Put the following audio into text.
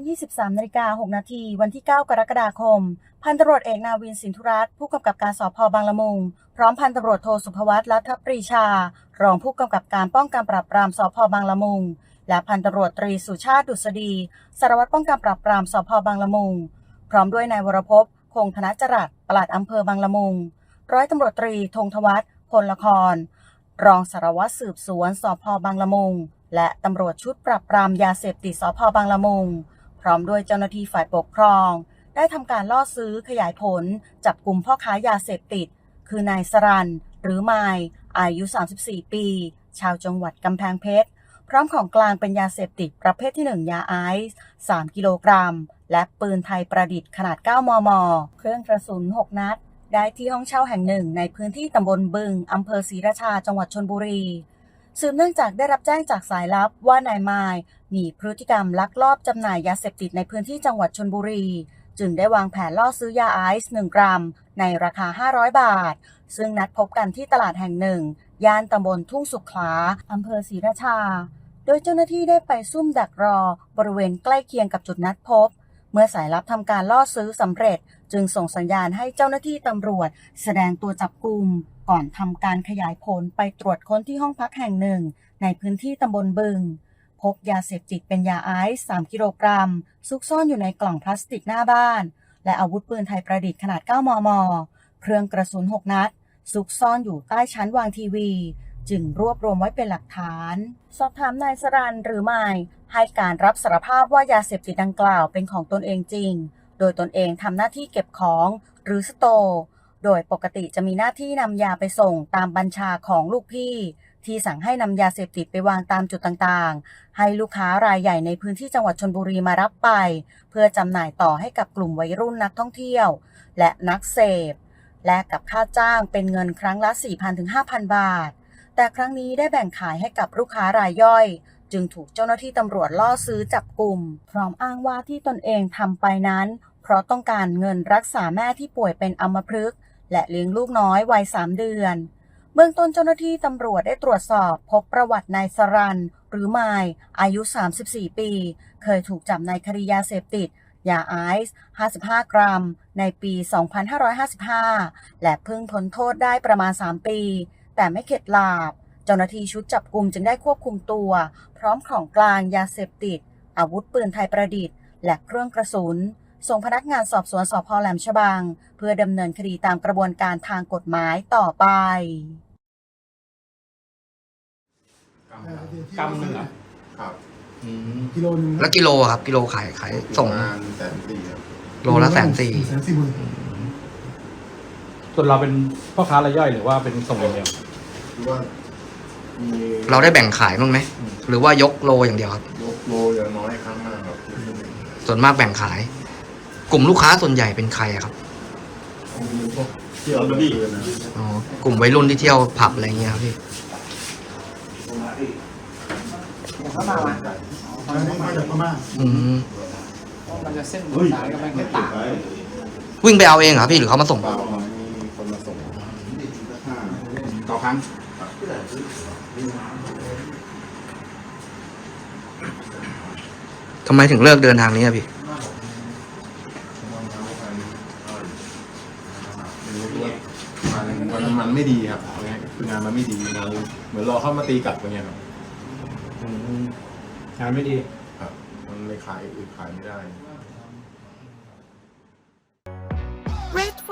ลา23นาฬิกา6นาทีวันที่ 9 กรกฎาคม พันตำรวจเอกนาวินสินธุรัตน์ผู้กำกับการสพบางละมุง พร้อมพันตำรวจโทสุภวัตรัฐปรีชา รองผู้กำกับการป้องกันปราบปรามสพบางละมุง และพันตำรวจตรีสุชาติดุษฎีสารวัตรป้องกันปราบปรามสพบางละมุง พร้อมด้วยนายวรพพคงธนจรัสปลัดอำเภอบางละมุง ร้อยตำรวจตรีธงทวัฒน์พลละคร รองสารวัตรสืบสวนสพบางละมุงและตำรวจชุดปราบปรามยาเสพติดสพบางละมุง พร้อมด้วยเจ้าหน้าที่ฝ่ายปกครอง ได้ทำการล่อซื้อขยายผล จับกลุ่มพ่อค้ายาเสพติด คือนายสรัน หรือไมายอายุ 34 ปี ชาวจังหวัดกำแพงเพชร พร้อมของกลางเป็นยาเสพติดประเภทที่ 1 ยาไอซ์3กิโลกรัม และปืนไทยประดิษฐ์ขนาด 9 มม เครื่องกระสุน 6 นัด ได้ที่ห้องเช่าแห่งหนึ่งในพื้นที่ตำบลบึงอำเภอศรีราชาจังหวัดชนบุรี สืบเนื่องจากได้รับแจ้งจากสายลับว่านายมายมีพฤติกรรมลักลอบจำหน่ายยาเสพติดในพื้นที่จังหวัดชนบุรี จึงได้วางแผนล่อซื้อยาไอซ์1กรัม ในราคา 500 บาท ซึ่งนัดพบกันที่ตลาดแห่งหนึ่ง ย่านตำบลทุ่งสุขลาอำเภอศรีราชา โดยเจ้าหน้าที่ได้ไปซุ่มดักรอบริเวณใกล้เคียงกับจุดนัดพบ เมื่อสายลับทำการล่อซื้อสำเร็จ จึงส่งสัญญาณให้เจ้าหน้าที่ตำรวจ แสดงตัวจับกลุ่มก่อนทำการขยายผลไปตรวจค้นที่ห้องพักแห่งหนึ่ง ในพื้นที่ตำบลบึง พบยาเสพติดเป็นยาไอซ์3กิโลกรัม ซุกซ่อนอยู่ในกล่องพลาสติกหน้าบ้าน และอาวุธปืนไทยประดิษฐ์ขนาด 9 มม เครื่องกระสุน 6 นัด ซุกซ่อนอยู่ใต้ชั้นวางทีวี จึงรวบรวมไว้เป็นหลักฐาน สอบถามนายสรันหรือไม่ ให้การรับสารภาพว่ายาเสพติดดังกล่าวเป็นของตนเองจริง โดยตนเองทำหน้าที่เก็บของหรือสโต โดยปกติจะมีหน้าที่นำยาไปส่งตามบัญชาของลูกพี่ ที่สั่งให้นำยาเสพติดไปวางตามจุดต่างๆ ให้ลูกค้ารายใหญ่ในพื้นที่จังหวัดชนบุรีมารับไป เพื่อจำหน่ายต่อให้กับกลุ่มวัยรุ่นนักท่องเที่ยว และนักเสพและกับค่าจ้างเป็นเงินครั้งละ 4,000ถึง5,000 บาท แต่ครั้งนี้ได้แบ่งขายให้กับลูกค้ารายย่อย จึงถูกเจ้าหน้าที่ตำรวจล่อซื้อจับกลุ่ม พร้อมอ้างว่าที่ตนเองทำไปนั้น เพราะต้องการเงินรักษาแม่ที่ป่วยเป็นอัมพฤกษ์และเลี้ยงลูกน้อยวัยสามเดือน เบื้องต้นเจ้าหน้าที่ตำรวจได้ตรวจสอบ พบประวัตินายสรัน หรือไมายอายุ 34 ปี เคยถูกจับในคดียาเสพติดยาไอซ์ 55 กรัม ในปี 2555 และเพิ่งพ้นโทษได้ประมาณ 3 ปี แต่ไม่เข็ดหลาบ เจ้าหน้าที่ชุดจับกลุ่มจึงได้ควบคุมตัว พร้อมของกลางยาเสพติด อาวุธปืนไทยประดิษฐ์ และเครื่องกระสุน ส่งพนักงานสอบสวนสพแหลมฉบัง เพื่อดำเนินคดีตามกระบวนการทางกฎหมายต่อไปกำหนึ่งเหรอครับอืมกิโลหนึงแล้วกิโลอะครับกิโลขายขายส่งประมาณแสนสี่ครับโลละแสนสี่แสนสี่หมื่นส่วนเราเป็นพ่อค้ารายย่อยหรือว่าเป็นส่งอย่างเดียว คือว่ามีเราได้แบ่งขายบ้างไหมหรือว่ายกโลอย่างเดียวครับ ยกโลอย่างน้อยครั้งมากครับส่วนมากแบ่งขาย กลุ่มลูกค้าส่วนใหญ่เป็นใครอะครับมีพวกเที่ยวกลางคืนนะอ๋อกลุ่มวัยรุ่นที่เที่ยวผับอะไรเงี้ยครับพี่เขามาวันมาจากพม่าอืมมันจะเส้นสายก็ไม่ค่อยต่างวิ่งไปเอาเองเหรอพี่หรือเขามาส่งเปล่าครับมีคนมาส่งห้าต่อครั้ง ทำไมถึงเลิกเดินทางนี้อะพี่วันนั้นมันไม่ดีครับเอาง่ายๆคืองานมันไม่ดีเราเหมือนรอเข้ามาตีกลับอย่างเงี้ยครับงานไม่ดี ครับ มันเลยขายอื่นขายไม่ได้